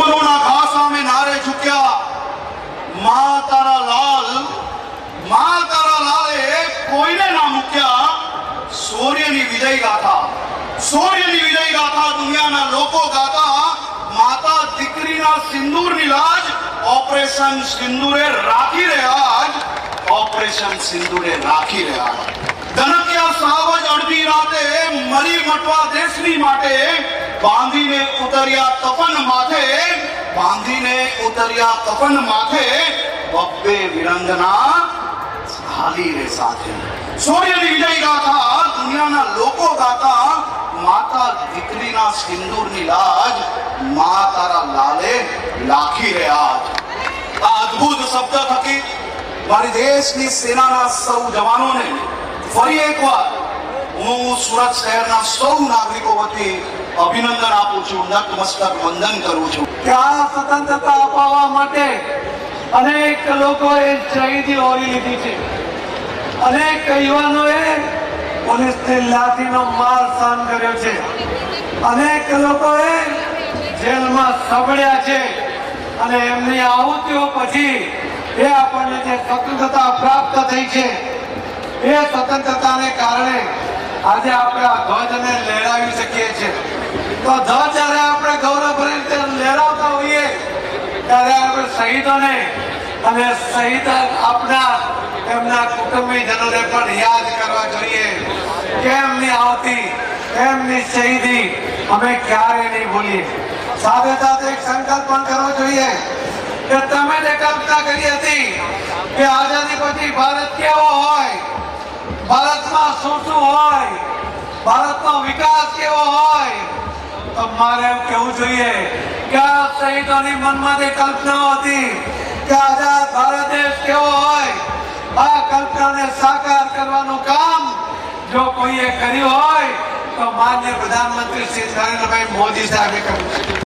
દુશ્મનોના ઘા સામે નારે ઝૂક્યા. મા તારા લાલ, મા તારા લાલે કોઈને ના મૂક્યા? સૂર્યની વિજય ગાથા. સૂર્યની વિજય ગાથા દુનિયાના લોકો ગાતા, માતા દીકરીના સિંદૂરની લાજ, ઓપરેશન સિંદૂરે રાખી રહ્યા જ, ઓપરેશન સિંદૂરે રાખી રહ્યા ધનકિયા સાવજ અડધી રાતે મરી મટવા દેશની માટે બાંધીને ઉતર્યા તપન માથે બાંધીને ઉતર્યા કફન માથે બબ્બે વિરંગના હાલી રે સાથે. સૂર્યની વિજય ગાથા દુનિયાના લોકો ગાતા માતા દીકરીના સિંદૂરની લાજ મા તારા લાલે લાખી રહ્યા આજ. આ અદ્ભુત શબ્દ થકી મારી દેશની સેનાના સૌ જવાનોને ફરી એકવાર હું સુરત શહેરના સૌ નાગરિકો વતી અભિનંદન આપું છું, નતમસ્તક વંદન કરું છું. આ સ્વતંત્રતા અપાવવા માટે અનેક લોકોએ શહીદી ઓરી લીધી છે. અનેક યુવાનોએ પોલીસની લાઠીનો માર સહન કર્યો છે. અનેક લોકોએ જેલમાં સબળ્યા છે અને એમની આહુતિઓ પછી એ આપણને જે સ્વતંત્રતા પ્રાપ્ત થઈ છે, એ સ્વતંત્રતાને કારણે આજે આપણે આ ધ્વજને લહેરાવી શકીએ છીએ. તો ધ્વજ જ્યારે આપણે ગૌરવભરી રીતે લહેરાવતા હોઈએ, ત્યારે આપણે શહીદોને અને શહીદ આપના એમના કુટુંબીજનોને પણ યાદ કરવા જોઈએ. કે એમની આવતી એમની શહીદી, અમે ક્યારે નહીં ભૂલીએ. સાથે સાથે એક સંકલ્પ પણ કરવો જોઈએ કે તમે જે કલ્પના કરી હતી કે આઝાદી પછી ભારત કેવો હોય? ભારતમાં શું શું હોય, ભારતનો વિકાસ કેવો હોય, તો મારે એમ કહેવું જોઈએ કે આ શહીદોની મનમાંથી કલ્પનાઓ હતી કે આઝાદ ભારત દેશ કેવો હોય, આ કલ્પનાને સાકાર કરવાનું કામ જો કોઈએ કર્યું હોય, તો માન્ય પ્રધાનમંત્રી શ્રી નરેન્દ્રભાઈ મોદી સાહેબે કર્યું છે.